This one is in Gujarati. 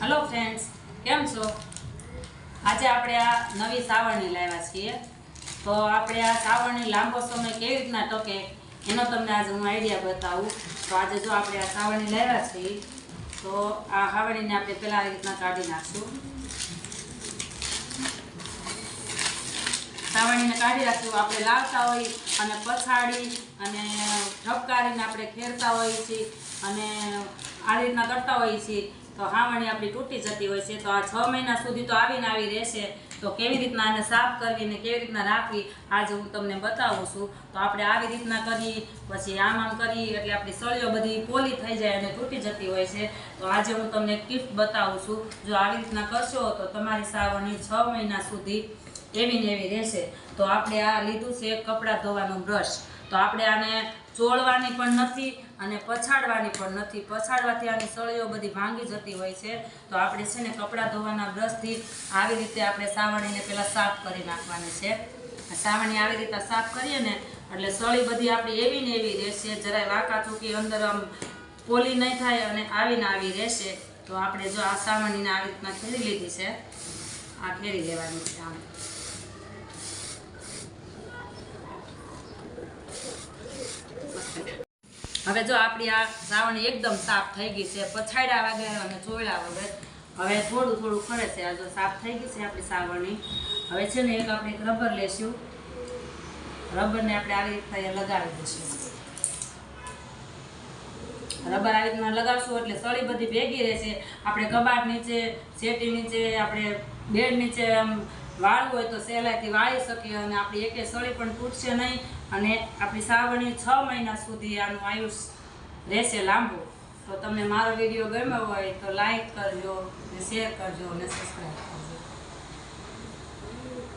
હલો ફ્રેન્ડ્સ કેમ છો? આજે આપણે આ નવી સાવરણી લાવ્યા છીએ. તો આપણે આ સાવરણી લાંબો સમય કેવી રીતના ટકે, એનો તમને આજે હું આઈડિયા બતાવું. તો આજે જો આપણે આ સાવરણી લાવ્યા છીએ, તો આ સાવરણીને આપણે પહેલાં આ રીતના કાઢી નાખશું. સાવરણીને કાઢી રાખ્યું આપણે લાવતા હોઈએ અને પછાડી અને ઠપકારીને આપણે ખેરતા હોઈએ છીએ અને આ રીતના કરતા હોઈએ છીએ. તો હાવણી આપણી તૂટી જતી હોય છે, તો આ છ મહિના સુધી તો આવીને આવી રહેશે. તો કેવી રીતના આને સાફ કરવી ને કેવી રીતના રાખવી, આજે હું તમને બતાવું છું. તો આપણે આવી રીતના કરી પછી આમ આમ કરી એટલે આપણી સળીઓ બધી પોલી થઈ જાય અને તૂટી જતી હોય છે. તો આજે હું તમને ગિફ્ટ બતાવું છું. જો આવી રીતના કરશો તો તમારી સાવરણી છ મહિના સુધી એવી ને એવી રહેશે. તો આપણે આ લીધું છે કપડાં ધોવાનું બ્રશ તો આપણે આને ચોળવાની પણ નથી અને પછાડવાની પણ નથી. પછાડવાથી આની સળીઓ બધી ભાંગી જતી હોય છે. તો આપણે છે ને કપડાં ધોવાના બ્રશથી આવી રીતે આપણે સાવણીને પહેલાં સાફ કરી નાખવાની છે. સાવણી આવી રીતે સાફ કરીએ ને, એટલે સળી બધી આપણી એવી ને એવી રહેશે. જરાય વાંકા ચૂકી અંદર આમ પોલી નહીં થાય અને આવીને આવી રહેશે. તો આપણે જો આ સાવણીને આવી રીતના ખેરી લીધી છે. આ ફેરી લેવાની છે આમ. હવે જો આપણી આ સાવણી એકદમ સાફ થઈ ગઈ છે, પછાડ્યા વગર અને ચોળ્યા વગર. હવે થોડું થોડું ખરે છે, આ જો સાફ થઈ ગઈ છે આપણી સાવણી હવે છે ને એક આપણે એક રબર લેશું. રબરને આપણે આવી રીતે લગાવી દઈશું. રબર આવી રીતના લગાવશું એટલે સળી બધી ભેગી રહેશે. આપણે કબાટ નીચે સેટી નીચે, આપણે બેડ નીચે આમ વાળવું હોય તો સહેલાઈથી વાળી શકીએ અને આપણી એકે સળી પણ તૂટશે નહીં અને આપણી સાવરણી છ મહિના સુધી આનું આયુષ રહેશે લાંબુ. તો તમને મારો વીડિયો ગમ્યો હોય તો લાઈક કરજો ને શેર કરજો અને સબસ્ક્રાઈબ કરજો.